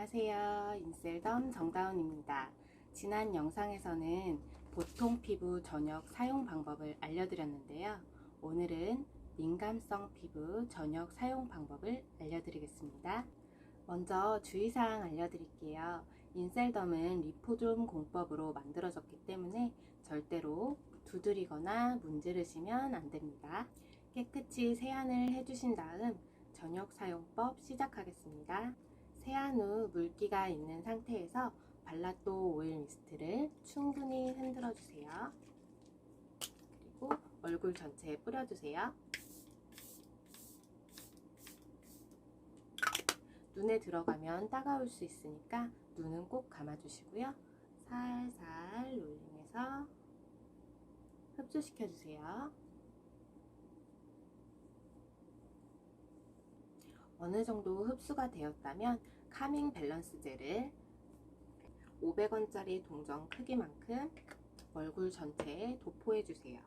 안녕하세요. 인셀덤 정다운입니다. 지난 영상에서는 보통 피부 전역 사용 방법을 알려드렸는데요. 오늘은 민감성 피부 전역 사용 방법을 알려드리겠습니다. 먼저 주의사항 알려드릴게요. 인셀덤은 리포존 공법으로 만들어졌기 때문에 절대로 두드리거나 문지르시면 안 됩니다. 깨끗이 세안을 해주신 다음 전역 사용법 시작하겠습니다. 세안 후 물기가 있는 상태에서 발라또 오일 미스트를 충분히 흔들어 주세요. 그리고 얼굴 전체에 뿌려주세요. 눈에 들어가면 따가울 수 있으니까 눈은 꼭 감아주시고요. 살살 롤링해서 흡수시켜 주세요. 어느 정도 흡수가 되었다면 카밍 밸런스 젤을 500원짜리 동전 크기만큼 얼굴 전체에 도포해 주세요.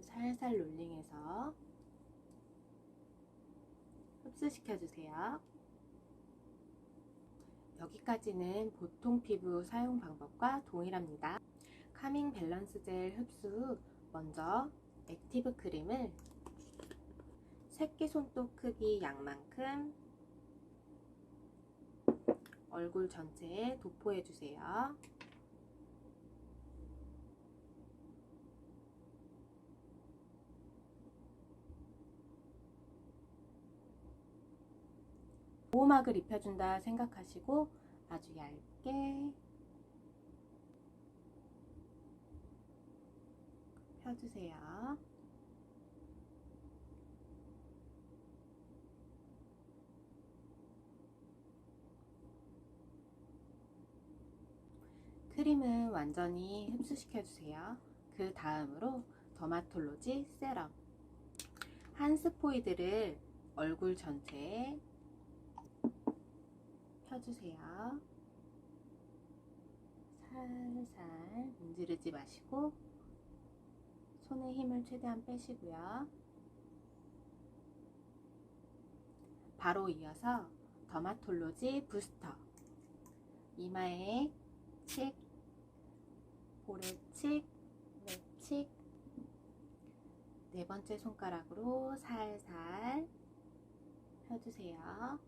살살 롤링해서 흡수시켜 주세요. 여기까지는 보통 피부 사용 방법과 동일합니다. 카밍 밸런스 젤 흡수 후 먼저 액티브 크림을 새끼손톱 크기 양만큼 얼굴 전체에 도포해 주세요. 보호막을 입혀준다 생각하시고 아주 얇게 펴주세요. 크림은 완전히 흡수시켜 주세요. 그 다음으로 더마톨로지 세럼 한 스포이드를 얼굴 전체에 펴주세요. 살살 문지르지 마시고 손에 힘을 최대한 빼시고요. 바로 이어서 더마톨로지 부스터 이마에 칙, 볼에 칙, 랩 칙 네 번째 손가락으로 살살 펴주세요.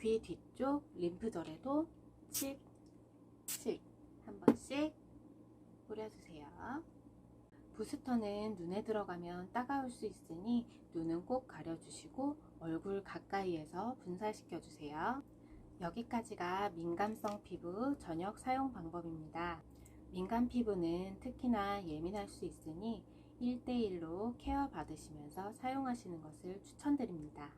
귀 뒤쪽 림프절에도 칙, 칙한 번씩 뿌려주세요. 부스터는 눈에 들어가면 따가울 수 있으니 눈은 꼭 가려주시고 얼굴 가까이에서 분사시켜 주세요. 여기까지가 민감성 피부 전역 사용 방법입니다. 민감 피부는 특히나 예민할 수 있으니 1대1로 케어 받으시면서 사용하시는 것을 추천드립니다.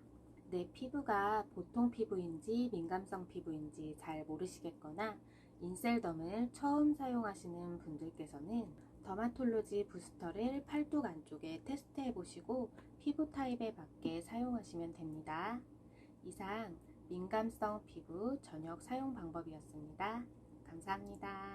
내 피부가 보통 피부인지 민감성 피부인지 잘 모르시겠거나 인셀덤을 처음 사용하시는 분들께서는 더마톨로지 부스터를 팔뚝 안쪽에 테스트해 보시고 피부 타입에 맞게 사용하시면 됩니다. 이상 민감성 피부 전역 사용 방법이었습니다. 감사합니다.